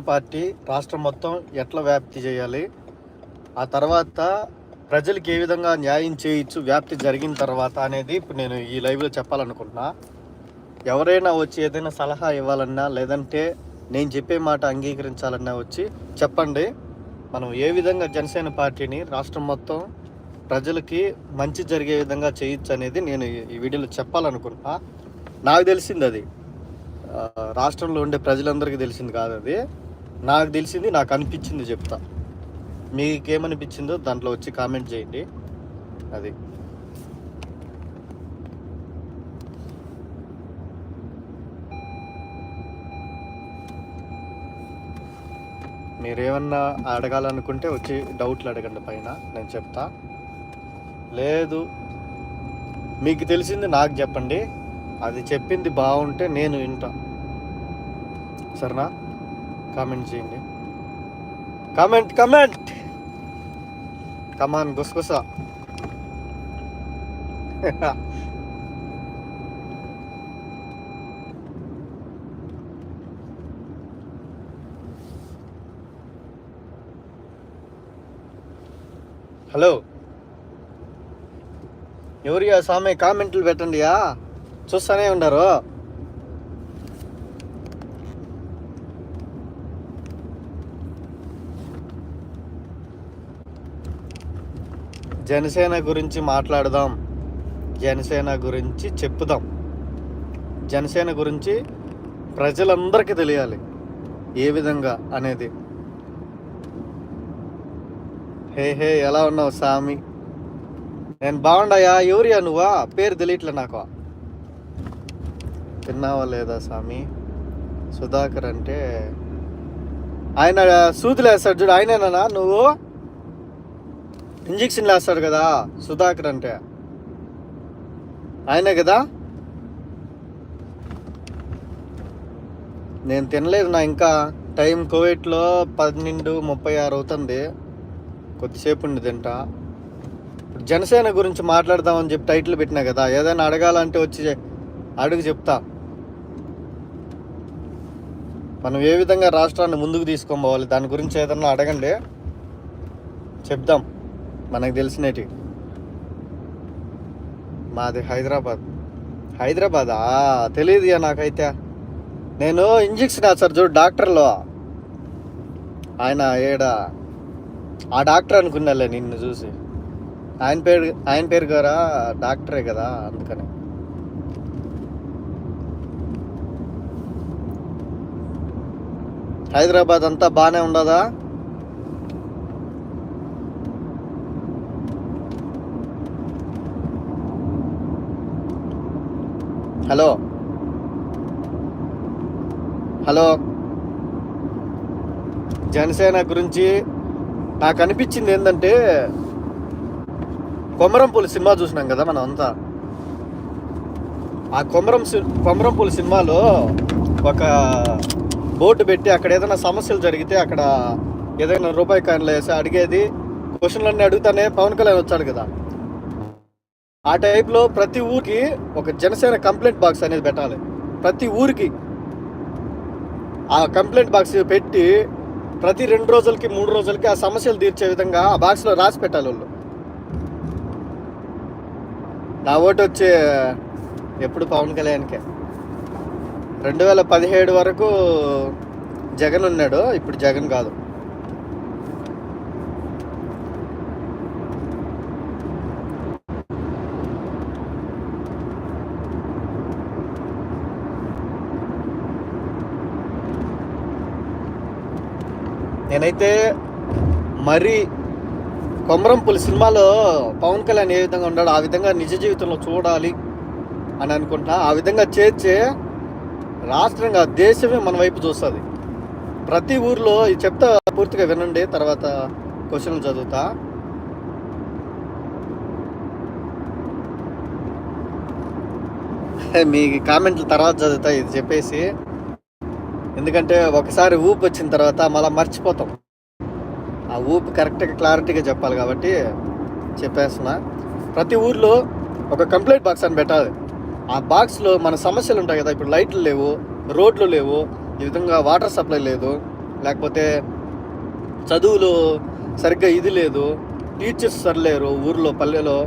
Party రాష్ట్రం మొత్తం ఎట్లా వ్యాప్తి చేయాలి? ఆ తర్వాత ప్రజలకు ఏ విధంగా న్యాయం చేయొచ్చు వ్యాప్తి జరిగిన తర్వాత అనేది ఇప్పుడు నేను ఈ లైవ్లో చెప్పాలనుకుంటున్నా. ఎవరైనా వచ్చి ఏదైనా సలహా ఇవ్వాలన్నా లేదంటే నేను చెప్పే మాట అంగీకరించాలన్నా వచ్చి చెప్పండి. మనం ఏ విధంగా జనసేన పార్టీని రాష్ట్రం మొత్తం ప్రజలకి మంచి జరిగే విధంగా చేయొచ్చు అనేది నేను ఈ- వీడియోలో చెప్పాలనుకుంటున్నా. నాకు తెలిసింది అది. రాష్ట్రంలో ఉండే ప్రజలందరికీ తెలిసింది కాదు అది. నాకు తెలిసింది నాకు అనిపించింది చెప్తా. మీకేమనిపించిందో దాంట్లో వచ్చి కామెంట్ చేయండి. అది. మీరేమన్నా అడగాలనుకుంటే వచ్చి డౌట్లు అడగండి పైన నేను చెప్తా. లేదు మీకు తెలిసింది నాకు చెప్పండి. అది చెప్పింది బాగుంటే నేను వింటా. సరేనా? కామెంట్ చేయండి. Comment comment! కమాన్ గుసగుస హలో ఎవరియా స్వామి కామెంట్లు పెట్టండియా? చూస్తానే ఉన్నారు జనసేన గురించి మాట్లాడదాం. జనసేన గురించి చెప్పుదాం. జనసేన గురించి ప్రజలందరికీ తెలియాలి. ఏ విధంగా అనేది. హే హే ఎలా ఉన్నావు సామి? నేను బాగుండయా? ఎవరియా నువ్వా? పేరు తెలియట్లే నాకు. తిన్నావా లేదా స్వామి సుధాకర్ అంటే ఆయన సూదులు చూడు ఆయనేనా నువ్వు? ఇంజెక్షన్ వేస్తాడు కదా సుధాకర్ అంటే. ఆయనే కదా? నేను తినలేదు నా ఇంకా. టైం కోవిడ్లో పన్నెండు ముప్పై ఆరు అవుతుంది. కొద్దిసేపు ఉండి తింటా. ఇప్పుడు జనసేన గురించి మాట్లాడదామని చెప్పి టైటిల్ పెట్టినా కదా ఏదైనా అడగాలంటే వచ్చి అడుగు చెప్తా. మనం ఏ విధంగా రాష్ట్రాన్ని ముందుకు తీసుకొని పోవాలి దాని గురించి ఏదన్నా అడగండి. చెప్దాం. మనకు తెలిసినటి. మాది హైదరాబాద్. హైదరాబాదా? తెలియదు నాకైతే. నేను ఇంజక్షన్ సార్ చూడు డాక్టర్లో. ఆయన ఏడ? ఆ డాక్టర్ అనుకున్నాలే నిన్ను చూసి. ఆయన పేరు ఆయన పేరు గారా? డాక్టరే కదా అందుకని. హైదరాబాద్ అంతా బాగానే ఉండదా? హలో. హలో. జనసేన గురించి నాకు అనిపించింది ఏంటంటే కొమరంపూలు సినిమా చూసినాం కదా మనం అంతా. ఆ కొమరం సి- కొమరంపూలి సినిమాలో ఒక బోర్డు పెట్టి అక్కడ ఏదైనా సమస్యలు జరిగితే అక్కడ ఏదైనా రూపాయి కాయలు వేసి అడిగేది క్వశ్చన్లన్నీ అడుగుతానే పవన్ కళ్యాణ్ వచ్చాడు కదా. ఆ టైప్లో ప్రతి ఊరికి ఒక జనసేన కంప్లైంట్ బాక్స్ అనేది పెట్టాలి. ప్రతి ఊరికి ఆ కంప్లైంట్ బాక్స్ పెట్టి ప్రతి రెండు రోజులకి మూడు రోజులకి ఆ సమస్యలు తీర్చే విధంగా ఆ బాక్స్లో రాసి పెట్టాలి వాళ్ళు. నా ఓటు వచ్చే ఎప్పుడు పవన్ కళ్యాణ్కే. రెండు వేల పదిహేడు వరకు జగన్ ఉన్నాడు ఇప్పుడు జగన్ కాదు. నేనైతే మరి కొమరంపులి సినిమాలో పవన్ కళ్యాణ్ ఏ విధంగా ఉన్నాడో ఆ విధంగా నిజ జీవితంలో చూడాలి అని అనుకుంటున్నా ఆ విధంగా చేర్చే రాష్ట్రంగా దేశమే మన వైపు చూస్తుంది. ప్రతి ఊర్లో ఇది చెప్తా పూర్తిగా వినండి తర్వాత క్వశ్చన్లు చదువుతా. మీ కామెంట్లు తర్వాత చదువుతా ఇది చెప్పేసి. ఎందుకంటే ఒకసారి ఊపు వచ్చిన తర్వాత మళ్ళీ మర్చిపోతాం. ఆ ఊపు కరెక్ట్గా క్లారిటీగా చెప్పాలి కాబట్టి చెప్పేస్తున్నా. ప్రతి ఊర్లో ఒక కంప్లైంట్ బాక్స్ అని పెట్టాలి. ఆ బాక్స్లో మన సమస్యలు ఉంటాయి కదా ఇప్పుడు లైట్లు లేవు రోడ్లు లేవు ఈ విధంగా వాటర్ సప్లై లేదు లేకపోతే చదువులు సరిగ్గా ఇది లేదు టీచర్స్ సరిలేరు ఊర్లో పల్లెలో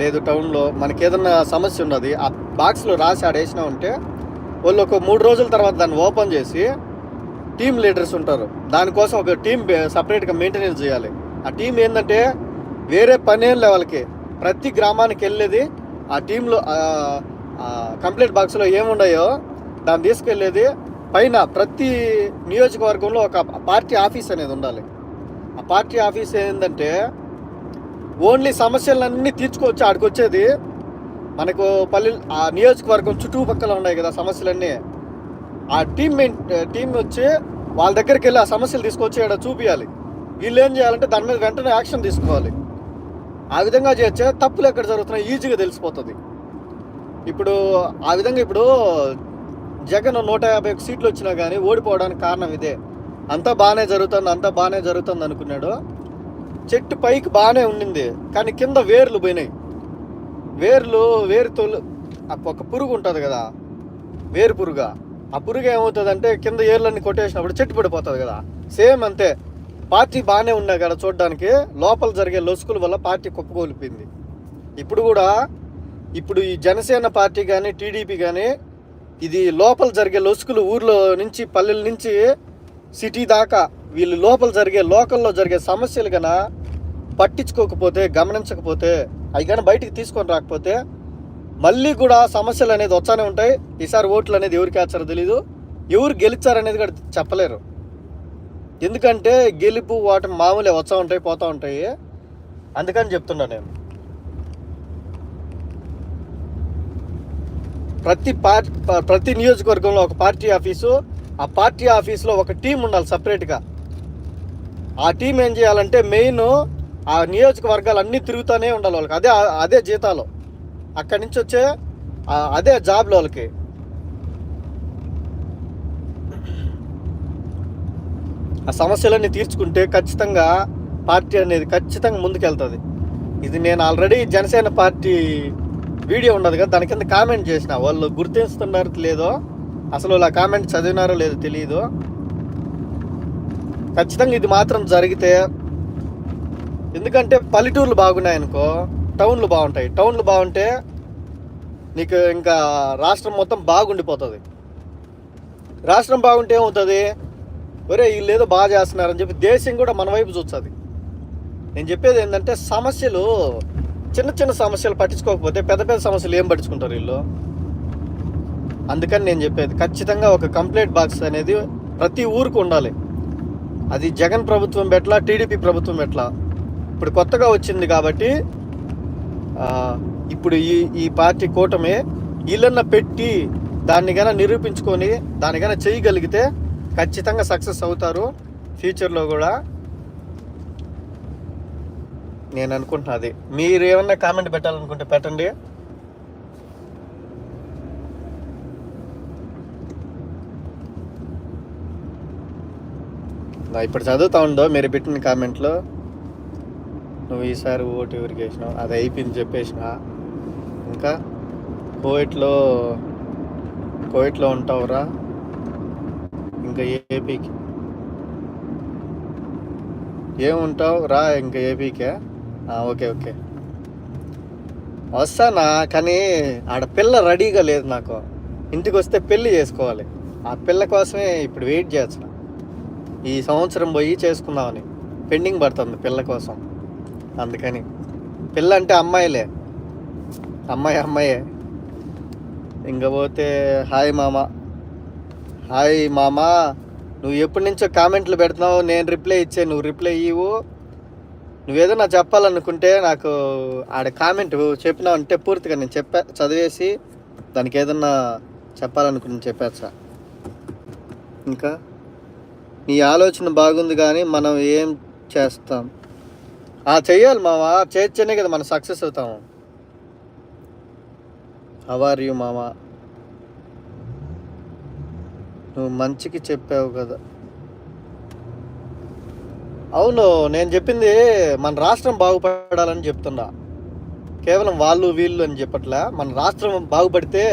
లేదు టౌన్లో మనకి ఏదన్నా సమస్య ఉన్నది ఆ బాక్స్లో రాసి ఆడేసినా ఉంటే వాళ్ళు ఒక మూడు రోజుల తర్వాత దాన్ని ఓపెన్ చేసి టీమ్ లీడర్స్ ఉంటారు. దానికోసం ఒక టీం సపరేట్గా మెయింటెనెన్స్ చేయాలి. ఆ టీం ఏంటంటే వేరే పనేం లెవెల్కి ప్రతి గ్రామానికి వెళ్ళేది ఆ టీంలో కంప్లీట్ బాక్స్లో ఏమున్నాయో దాన్ని తీసుకెళ్ళేది పైన ప్రతి నియోజకవర్గంలో ఒక పార్టీ ఆఫీస్ అనేది ఉండాలి. ఆ పార్టీ ఆఫీస్ ఏంటంటే ఓన్లీ సమస్యలన్నీ తీర్చుకోవచ్చు ఆడికి వచ్చేది మనకు పల్లె ఆ నియోజకవర్గం చుట్టుపక్కల ఉన్నాయి కదా సమస్యలన్నీ. ఆ టీం టీం వచ్చి వాళ్ళ దగ్గరికి వెళ్ళి ఆ సమస్యలు తీసుకొచ్చి ఇక్కడ చూపించాలి వీళ్ళు ఏం చేయాలంటే దాని మీద వెంటనే యాక్షన్ తీసుకోవాలి. ఆ విధంగా చేస్తే తప్పులు ఎక్కడ జరుగుతున్నాయి ఈజీగా తెలిసిపోతుంది. ఇప్పుడు ఆ విధంగా ఇప్పుడు జగన్ నూట యాభై ఒక సీట్లు వచ్చినా కానీ ఓడిపోవడానికి కారణం ఇదే. అంతా బాగానే జరుగుతుంది అంతా బాగానే జరుగుతుంది అనుకున్నాడు. చెట్టు పైకి బాగానే ఉండింది కానీ కింద వేర్లు పోయినాయి. వేర్లు వేరు తొలు ఆ ఒక పురుగు ఉంటుంది కదా వేరు పురుగు ఆ పురుగు ఏమవుతుంది అంటే కింద ఏర్లన్నీ కొట్టేసినప్పుడు చెట్టు పడిపోతుంది కదా. సేమ్ అంతే పార్టీ బాగానే ఉన్నాయి కదా చూడడానికి లోపల జరిగే లొసుకుల వల్ల పార్టీ కుప్పకూలిపోయింది ఇప్పుడు కూడా ఇప్పుడు ఈ జనసేన పార్టీ కానీ టీడీపీ కానీ ఇది లోపల జరిగే లొసుకులు ఊర్లో నుంచి పల్లెల నుంచి సిటీ దాకా వీళ్ళు లోపల జరిగే లోకల్లో జరిగే సమస్యలు కన్నా పట్టించుకోకపోతే గమనించకపోతే అవి కానీ బయటికి తీసుకొని రాకపోతే మళ్ళీ కూడా సమస్యలు అనేది వచ్చానే ఉంటాయి. ఈసారి ఓట్లు అనేది ఎవరికి వేస్తారో తెలీదు. ఎవరు గెలిచారనేది కూడా చెప్పలేరు. ఎందుకంటే గెలుపు వాటి మామూలే వచ్చా ఉంటాయి పోతూ ఉంటాయి. అందుకని చెప్తున్నా నేను. ప్రతి పార్టీ ప్రతి నియోజకవర్గంలో ఒక పార్టీ ఆఫీసు ఆ పార్టీ ఆఫీస్లో ఒక టీం ఉండాలి సపరేట్గా. ఆ టీం ఏం చేయాలంటే మెయిన్ ఆ నియోజకవర్గాలు అన్నీ తిరుగుతూనే ఉండాలి వాళ్ళకి. అదే అదే జీతాలు. అక్కడి నుంచి వచ్చే అదే జాబ్లు వాళ్ళకి. ఆ సమస్యలన్నీ తీర్చుకుంటే ఖచ్చితంగా పార్టీ అనేది ఖచ్చితంగా ముందుకెళ్తుంది. ఇది నేను ఆల్రెడీ జనసేన పార్టీ వీడియో ఉండదు కదా దాని కింద కామెంట్ చేసిన. వాళ్ళు గుర్తిస్తున్నారు లేదో అసలు ఇలా కామెంట్ చదివినారో లేదో తెలియదు ఖచ్చితంగా ఇది మాత్రం జరిగితే ఎందుకంటే పల్లెటూర్లు బాగున్నాయి అనుకో టౌన్లు బాగుంటాయి. టౌన్లు బాగుంటే నీకు ఇంకా రాష్ట్రం మొత్తం బాగుండిపోతుంది. రాష్ట్రం బాగుంటే ఏమవుతుంది? ఒరే వీళ్ళు ఏదో బాగా చేస్తున్నారని చెప్పి దేశం కూడా మన వైపు చూస్తుంది. నేను చెప్పేది ఏంటంటే సమస్యలు చిన్న చిన్న సమస్యలు పట్టించుకోకపోతే పెద్ద పెద్ద సమస్యలు ఏం పట్టించుకుంటారు వీళ్ళు? అందుకని నేను చెప్పేది ఖచ్చితంగా ఒక కంప్లైంట్ బాక్స్ అనేది ప్రతి ఊరికి ఉండాలి. అది జగన్ ప్రభుత్వం పెట్లా టీడీపీ ప్రభుత్వం పెట్లా ఇప్పుడు కొత్తగా వచ్చింది కాబట్టి ఇప్పుడు ఈ ఈ పార్టీ కూటమి వీళ్ళన్న పెట్టి దాన్ని నిరూపించుకొని దానికైనా చేయగలిగితే ఖచ్చితంగా సక్సెస్ అవుతారు ఫ్యూచర్లో కూడా. నేను అనుకుంటున్నా అది. మీరు ఏమన్నా కామెంట్ పెట్టాలనుకుంటే పెట్టండి. ఇప్పుడు చదువుతా ఉండో మీరు పెట్టిన కామెంట్లో. నువ్వు ఈసారి ఓటు ఎవరికి వేసినావు? అది అయిపోయింది చెప్పేసిన. ఇంకా కోవిట్లో కోవిట్లో ఉంటావురా. ఇంకా ఏపీకి. ఏముంటావు? రా ఇంకా ఏపీకే. Okay okay. వస్తానా? కానీ ఆడ పిల్ల రెడీగా లేదు నాకు. ఇంటికి వస్తే పెళ్ళి చేసుకోవాలి. ఆ పిల్ల కోసమే ఇప్పుడు వెయిట్ చేస్తున్నా. ఈ సంవత్సరం పోయి చేసుకుందామని. పెండింగ్ పడుతుంది పిల్ల కోసం. అందుకని. పిల్ల అంటే అమ్మాయిలే. అమ్మాయి అమ్మాయే. ఇంకా పోతే హాయ్ మామ. హాయ్ మామ నువ్వు ఎప్పటి నుంచో కామెంట్లు పెడుతున్నావు నేను రిప్లై ఇచ్చే నువ్వు రిప్లై ఇవ్వు. నువ్వేదన్నా చెప్పాలనుకుంటే నాకు ఆడ కామెంట్ చెప్పినావు అంటే పూర్తిగా నేను చెప్పా చదివేసి దానికి ఏదన్నా చెప్పాలనుకుని చెప్పేచ్చా ఇంకా? నీ ఆలోచన బాగుంది కానీ మనం ఏం చేస్తాం? ఆ చెయ్యాలి మామ చేస్తేనే కదా మనం సక్సెస్ అవుతాము హవార్ యూ మామ నువ్వు మంచికి చెప్పావు కదా. అవును నేను చెప్పింది మన రాష్ట్రం బాగుపడాలని చెప్తున్నా కేవలం వాళ్ళు వీళ్ళు అని చెప్పట్లే. మన రాష్ట్రం బాగుపడితే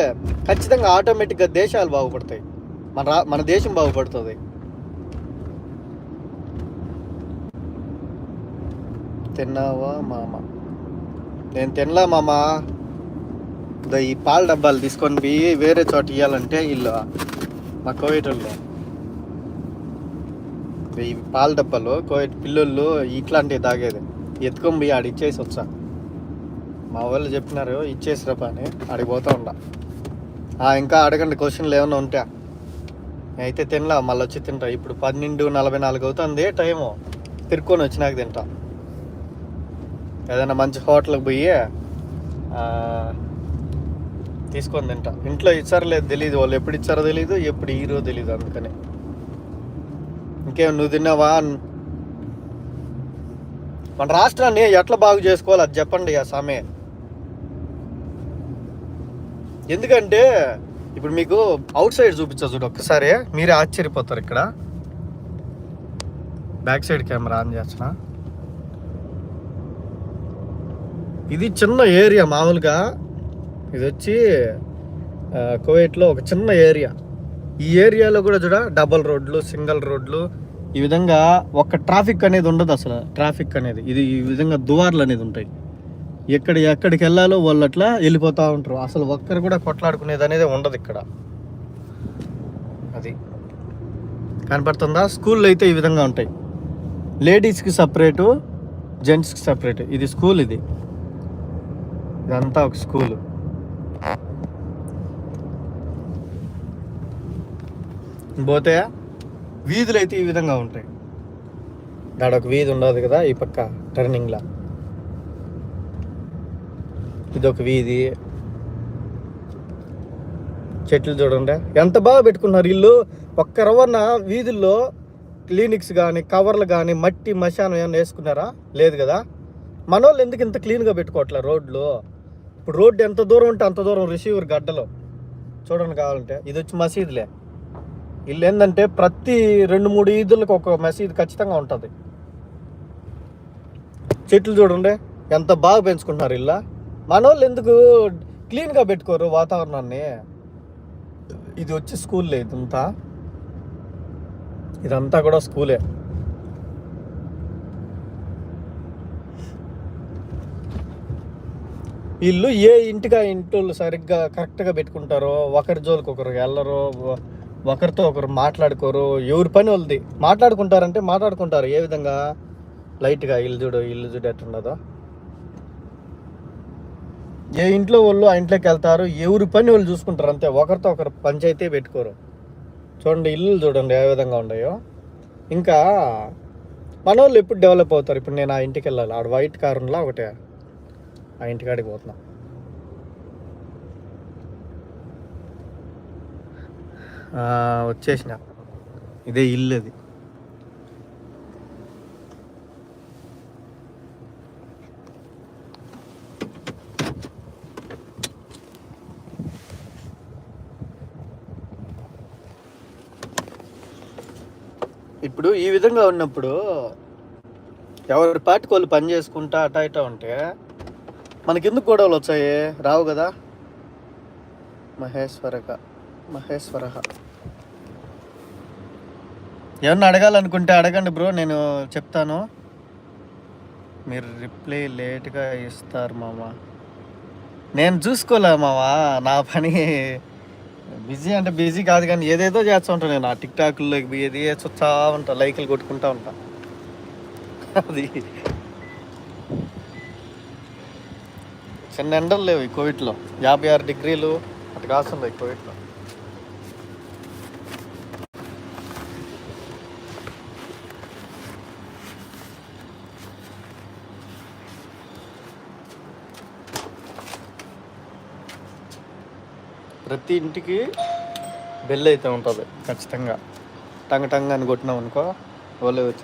ఖచ్చితంగా ఆటోమేటిక్గా దేశాలు బాగుపడతాయి. మన రా మన దేశం బాగుపడుతుంది. తిన్నావా మామ? నేను తినలా మామ. ఈ పాల డబ్బాలు తీసుకొని పోయి వేరే చోట ఇవ్వాలంటే వీళ్ళు మా కోవిడ్ ఈ పాల డబ్బాలు కోవిడ్ పిల్లోళ్ళు ఇట్లాంటివి తాగేది. ఎత్తుకొని పోయి ఆడ ఇచ్చేసి వచ్చా. మా వాళ్ళు చెప్పినారు ఇచ్చేసిరా పని ఆడికి పోతా ఉండా. ఇంకా అడగండి క్వశ్చన్లు ఏమైనా ఉంటా. అయితే తినలా మళ్ళీ వచ్చి తింటా. ఇప్పుడు పన్నెండు నలభై నాలుగు అవుతుంది టైము. తిరుక్కొని వచ్చినాక తింటా. ఏదైనా మంచి హోటల్కి పోయి తీసుకొని తింటా. ఇంట్లో ఇచ్చారో లేదు తెలియదు వాళ్ళు ఎప్పుడు ఇచ్చారో తెలియదు ఎప్పుడు ఈరో తెలియదు అందుకని. ఇంకేం నువ్వు తిన్నావా? మన రాష్ట్రాన్ని ఎట్లా బాగు చేసుకోవాలి? అది చెప్పండి ఆ సమయ ఎందుకంటే ఇప్పుడు మీకు అవుట్ సైడ్ చూపించా చూడు ఒక్కసారి. మీరే ఆశ్చర్యపోతారు ఇక్కడ. బ్యాక్ సైడ్ కెమెరా ఆన్ చేస్తున్నా. ఇది చిన్న ఏరియా మామూలుగా. ఇది వచ్చి కోవేట్లో ఒక చిన్న ఏరియా. ఈ ఏరియాలో కూడా చూడ డబల్ రోడ్లు సింగిల్ రోడ్లు. ఈ విధంగా ఒక ట్రాఫిక్ అనేది ఉండదు అసలు. ట్రాఫిక్ అనేది. ఇది ఈ విధంగా దువార్లు అనేది ఉంటాయి. ఎక్కడ ఎక్కడికి వెళ్ళాలో వాళ్ళు అట్లా వెళ్ళిపోతూ ఉంటారు. అసలు ఒక్కరు కూడా కొట్లాడుకునేది అనేది ఉండదు ఇక్కడ. అది. కనపడుతుందా? స్కూల్లో అయితే ఈ విధంగా ఉంటాయి. లేడీస్కి సపరేటు జెంట్స్కి సపరేట్. ఇది స్కూల్ ఇది. ఇదంతా ఒక స్కూల్. పోతే వీధులు అయితే ఈ విధంగా ఉంటాయి. దాడ ఒక వీధి ఉండదు కదా ఈ పక్క టర్నింగ్లా. ఇదొక వీధి. చెట్లు చూడండి. ఎంత బాగా పెట్టుకున్నారు ఇల్లు. ఒక్క రవ్వన్న వీధుల్లో క్లినిక్స్ కానీ కవర్లు కానీ మట్టి మశానం ఏమైనా వేసుకున్నారా? లేదు కదా. మన వాళ్ళు ఎందుకు ఇంత క్లీన్గా పెట్టుకోవట్లే రోడ్లు? ఇప్పుడు రోడ్డు ఎంత దూరం ఉంటే అంత దూరం రిసీవర్ గడ్డలో. చూడండి కావాలంటే. ఇది వచ్చి మసీదులే. వీళ్ళు ఏంటంటే ప్రతి రెండు మూడు ఈదులకు ఒక మసీదు ఖచ్చితంగా ఉంటుంది. చెట్లు చూడండి. ఎంత బాగా పెంచుకుంటున్నారు ఇల్లా. మన వాళ్ళు ఎందుకు క్లీన్గా పెట్టుకోరు వాతావరణాన్ని? ఇది వచ్చి స్కూల్లే ఇదంతా. ఇదంతా కూడా స్కూలే. వీళ్ళు ఏ ఇంటిగా ఇంట్లో సరిగ్గా కరెక్ట్గా పెట్టుకుంటారో ఒకరి జోలికి ఒకరు వెళ్ళరు ఒకరితో ఒకరు మాట్లాడుకోరు ఎవరి పని వాళ్ళది. మాట్లాడుకుంటారంటే మాట్లాడుకుంటారు. ఏ విధంగా? లైట్గా ఇల్లు చూడు ఇల్లు చూడు ఎట్లున్నదో ఏ ఇంట్లో వాళ్ళు ఆ ఇంట్లోకి వెళ్తారు ఎవరి పని వాళ్ళు చూసుకుంటారు అంతే. ఒకరితో ఒకరు పంచాయితీ పెట్టుకోరు. చూడండి ఇల్లు చూడండి ఏ విధంగా ఉన్నాయో. ఇంకా మన వాళ్ళు ఎప్పుడు డెవలప్ అవుతారు? ఇప్పుడు నేను ఆ ఇంటికి వెళ్ళాలి. ఆడ వైట్ కారులా ఒకటే. ఆ ఇంటికాడికి పోతున్నాం. వచ్చేసిన. ఇదే ఇల్లు అది. ఇప్పుడు ఈ విధంగా ఉన్నప్పుడు ఎవరి పాటికి వాళ్ళు పని చేసుకుంటా అటా ఇటా ఉంటే మనకెందుకు గొడవలు వచ్చాయి? రావు కదా? మహేశ్వరక మహేశ్వర ఏమన్నా అడగాలనుకుంటే అడగండి బ్రో నేను చెప్తాను. మీరు రిప్లై లేట్గా ఇస్తారు మామ. నేను చూసుకోలే మావా నా పని బిజీ అంటే బిజీ కాదు కానీ ఏదేదో చేస్తూ ఉంటాను నేను. ఆ టిక్టాక్లో ఏది చూస్తా ఉంటా లైకులు కొట్టుకుంటా ఉంటా. అది చిన్న ఎండలు లేవు ఈ కోవిడ్లో. యాభై ఆరు డిగ్రీలు అటు కాస్తుంది ఈ కోవిడ్లో. ప్రతి ఇంటికి బెల్ అయితే ఉంటుంది ఖచ్చితంగా. టంగ టంగ అని కొట్టినాం అనుకో వాళ్ళే వచ్చి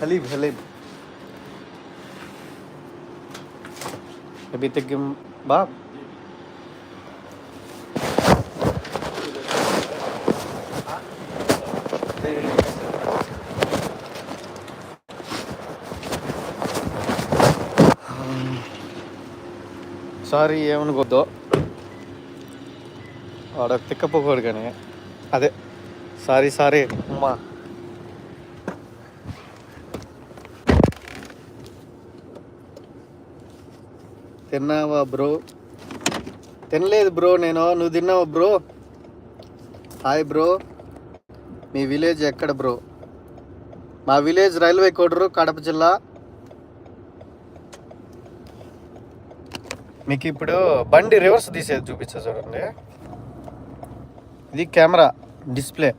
हलीब हलीब Nabitig yung Bob. ಸಾರಿ ಏನು ಗೊತ್ತು ಆಡಕ್ಕೆ ತಿಕ್ಕಪ್ಪ ಹೊಡ್ಗಣೆ ಅದೇ ಸಾರಿ ಸಾರಿ ಅಮ್ಮ తిన్నావా బ్రో? తినలేదు బ్రో నేను. నువ్వు తిన్నావా బ్రో? Hi bro. మీ విలేజ్ ఎక్కడ బ్రో? మా విలేజ్ రైల్వే కోడరు కడప జిల్లా. మీకు ఇప్పుడు బండి రివర్స్ తీసేది చూపించా చూడండి. ఇది కెమెరా డిస్ప్లే.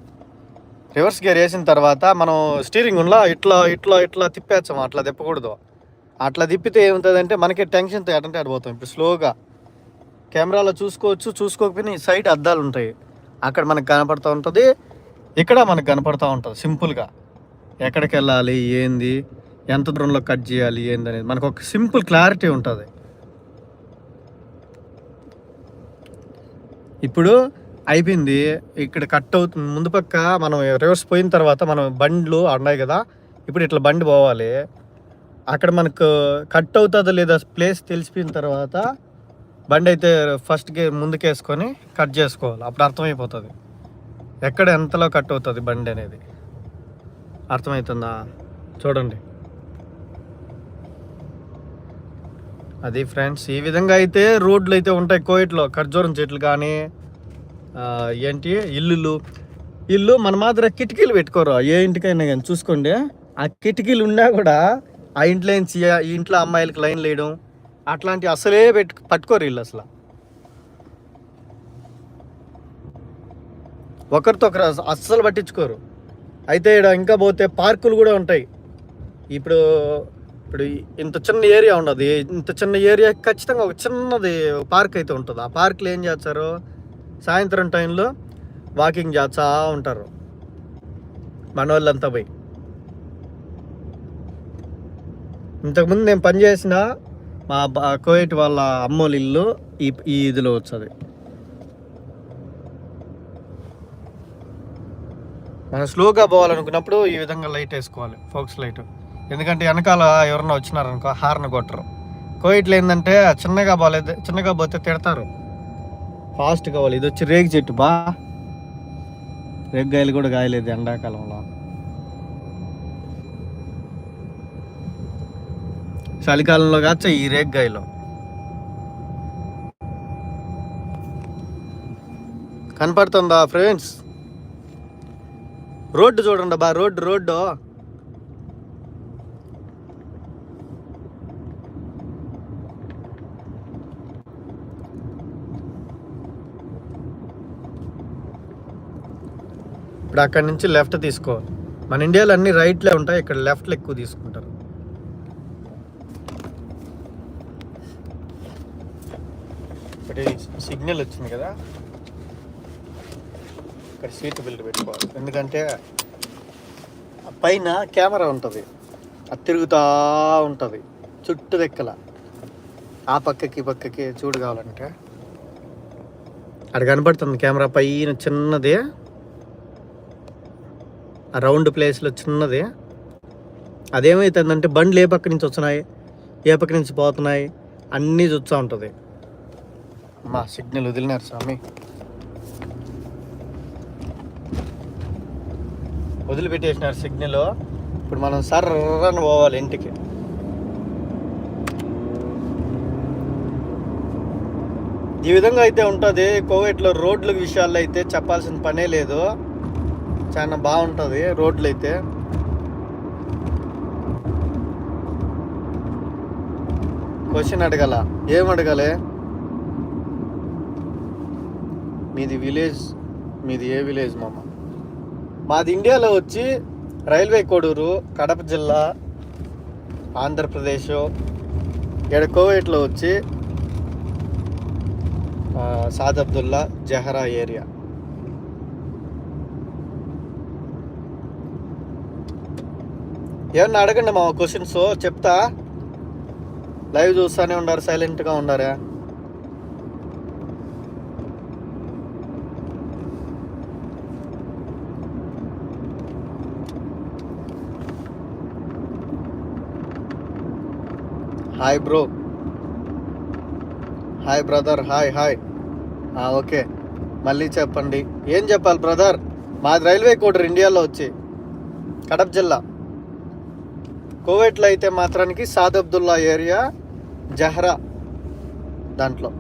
రివర్స్ గేర్ వేసిన తర్వాత మనం స్టీరింగ్ ఉన్నా ఇట్లా ఇట్లా ఇట్లా తిప్పేచ్చాము అట్లా తిప్పకూడదు. అట్లా తిప్పితే ఏముంటుందంటే మనకి టెన్షన్తో ఎటంటే ఆడిపోతాం ఇప్పుడు స్లోగా కెమెరాలో చూసుకోవచ్చు చూసుకోకపోయినా ఈ సైడ్ అద్దాలు ఉంటాయి. అక్కడ మనకు కనపడుతూ ఉంటుంది ఇక్కడ మనకు కనపడుతూ ఉంటుంది సింపుల్గా ఎక్కడికి వెళ్ళాలి ఏంది ఎంత దూరంలో కట్ చేయాలి ఏంది అనేది మనకు ఒక సింపుల్ క్లారిటీ ఉంటుంది. ఇప్పుడు అయిపోయింది ఇక్కడ కట్ అవుతుంది ముందు పక్క మనం రివర్స్ పోయిన తర్వాత మనం బండ్లు ఉన్నాయి కదా ఇప్పుడు ఇట్లా బండి పోవాలి. అక్కడ మనకు కట్ అవుతుందో లేదా ప్లేస్ తెలిసిపోయిన తర్వాత బండి అయితే ఫస్ట్ గేర్ ముందుకేసుకొని కట్ చేసుకోవాలి. అప్పుడు అర్థమైపోతుంది. ఎక్కడ ఎంతలో కట్ అవుతుంది బండి అనేది. అర్థమవుతుందా చూడండి. అది ఫ్రెండ్స్ ఈ విధంగా అయితే రోడ్లు అయితే ఉంటాయి. కోయిట్లో ఖర్జూరం చెట్లు కానీ ఏంటి? ఇల్లులు. ఇల్లు మన మాదిరి కిటికీలు పెట్టుకోరు. ఏ ఇంటికైనా కానీ చూసుకోండి. ఆ కిటికీలు ఉన్నా కూడా ఆ ఇంట్లో నుంచి ఈ ఇంట్లో అమ్మాయిలకు లైన్ వేయడం అట్లాంటి అసలే పెట్టు పట్టుకోరు వీళ్ళు అసలు. ఒకరితో ఒకరు అస్సలు పట్టించుకోరు. అయితే ఇక్కడ ఇంకా పోతే పార్కులు కూడా ఉంటాయి. ఇప్పుడు ఇప్పుడు ఇంత చిన్న ఏరియా ఉండదు. ఇంత చిన్న ఏరియా ఖచ్చితంగా ఒక చిన్నది పార్క్ అయితే ఉంటుంది. ఆ పార్క్లో ఏం చేస్తారు? సాయంత్రం టైంలో వాకింగ్ చేస్తా ఉంటారు. మన వాళ్ళంతా పోయి. ఇంతకుముందు నేను పనిచేసిన మా బా- కోయట్ వాళ్ళ అమ్మోళ్ళ ఇల్లు ఈ ఈ ఇదిలో వచ్చేది. మనం స్లోగా పోవాలనుకున్నప్పుడు ఈ విధంగా లైట్ వేసుకోవాలి ఫోక్స్ లైట్. ఎందుకంటే వెనకాల ఎవరన్నా వచ్చినారనుకో హార్న్ కొట్టరు. కోయిట్లో ఏంటంటే చిన్నగా పోలేదు చిన్నగా పోతే తిడతారు. ఫాస్ట్ కావాలి ఇది వచ్చి రేగి చెట్టు బా. రేగ్గాయలు కూడా కాయలేదు ఎండాకాలంలో. చలికాలంలో కాచ ఈ రేగ్గాయలో కనపడుతుందా ఫ్రెండ్స్? రోడ్డు చూడండి బా రోడ్డు రోడ్డు. ఇప్పుడు అక్కడి నుంచి లెఫ్ట్ తీసుకో. మన ఇండియాలో అన్ని రైట్లే ఉంటాయి ఇక్కడ లెఫ్ట్లు ఎక్కువ తీసుకుంటారు ఇక్కడ సిగ్నల్ వచ్చింది కదా. ఇక్కడ సీట్ బెల్ట్ పెట్టుకోవాలి. ఎందుకంటే పైన కెమెరా ఉంటుంది. అది తిరుగుతూ ఉంటుంది. చుట్టూ దెక్కల ఆ పక్కకి ఈ పక్కకి చూడు కావాలంటే. అక్కడ కనబడుతుంది కెమెరా పైన చిన్నది. ఆ రౌండ్ ప్లేస్లో చిన్నది. అదేమవుతుందంటే బండ్లు ఏ పక్క నుంచి వస్తున్నాయి ఏ పక్క నుంచి పోతున్నాయి అన్నీ చూస్తూ ఉంటుంది. మా సిగ్నల్ వదిలినారు స్వామి. వదిలిపెట్టేసినారు సిగ్నల్. ఇప్పుడు మనం సర్రని పోవాలి ఇంటికి. ఈ విధంగా అయితే ఉంటుంది. కోవిడ్లో రోడ్ల విషయాల్లో అయితే చెప్పాల్సిన పనే లేదు. చాలా బాగుంటుంది రోడ్లు అయితే. క్వశ్చన్ అడగల? ఏం అడగాలి? మీది విలేజ్ మీది ఏ విలేజ్ మామ? మాది ఇండియాలో వచ్చి రైల్వే కోడూరు కడప జిల్లా ఆంధ్రప్రదేశ్ ఇక్కడ కోవేట్లో వచ్చి సాద్ అబ్దుల్లా జహరా ఏరియా. ఏమన్నా అడగండి మా క్వశ్చన్స్ చెప్తా. లైవ్ చూస్తానే ఉన్నారు సైలెంట్గా ఉండారా? Hi bro hi brother hi hi okay మళ్ళీ చెప్పండి. ఏం చెప్పాలి బ్రదర్ మాది రైల్వే కోడర్ ఇండియాలో వచ్చి కడప జిల్లా. కోవేట్లో అయితే మాత్రానికి సాద్ అబ్దుల్లా ఏరియా జహ్రా దాంట్లో.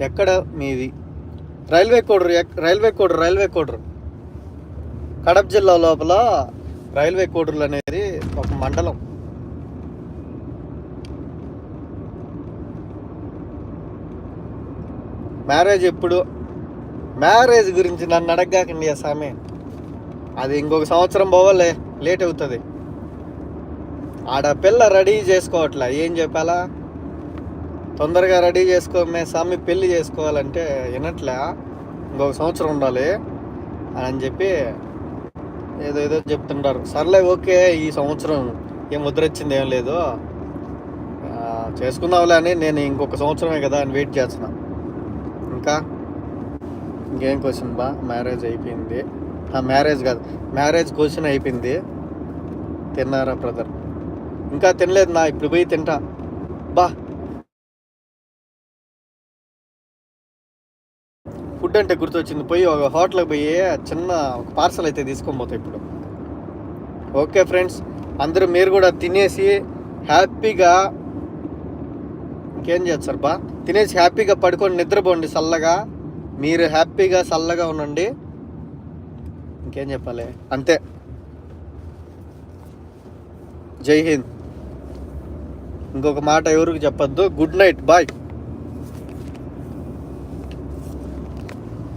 ఎక్కడ మీది? రైల్వే కోడర్ ఎక్- రైల్వే కోడర్ రైల్వే కోడర్. కడప జిల్లా లోపల రైల్వే కోడర్లు అనేది ఒక మండలం. మ్యారేజ్ ఎప్పుడు? మ్యారేజ్ గురించి నన్ను అడగకండి ఆ సామె. అది ఇంకొక సంవత్సరం పోవాలే లేట్ అవుతుంది. ఆడ పిల్ల రెడీ చేసుకోవట్లే ఏం చెప్పాలా? తొందరగా రెడీ చేసుకోమే స్వామి పెళ్ళి చేసుకోవాలంటే వినట్లే? ఇంకొక సంవత్సరం ఉండాలి అని చెప్పి ఏదో ఏదో చెప్తుంటారు. సర్లే ఓకే ఈ సంవత్సరం ఏం ముద్రొచ్చింది ఏం లేదు చేసుకుందాంలే అని నేను ఇంకొక సంవత్సరమే కదా అని వెయిట్ చేస్తున్నా. ఇంకా ఇంకేం క్వశ్చన్ బా? మ్యారేజ్ అయిపోయింది. ఆ, మ్యారేజ్ కాదు. మ్యారేజ్ క్వశ్చన్ అయిపోయింది. తిన్నారా బ్రదర్ ఇంకా తినలేదు నా ఇప్పుడు పోయి తింటా. బా. ఫుడ్ అంటే గుర్తొచ్చింది. పోయి ఒక హోటల్కి పోయి చిన్న ఒక పార్సల్ అయితే తీసుకొని పోతా ఇప్పుడు. ఓకే ఫ్రెండ్స్ అందరూ మీరు కూడా తినేసి హ్యాపీగా ఇంకేం చేస్తారు బా తినేసి హ్యాపీగా పడుకొని నిద్రపోండి చల్లగా. మీరు హ్యాపీగా చల్లగా ఉండండి. ఇంకేం చెప్పాలి? అంతే. జై హింద్. ఇంకొక మాట ఎవరికి చెప్పొద్దు? Good night. బాయ్.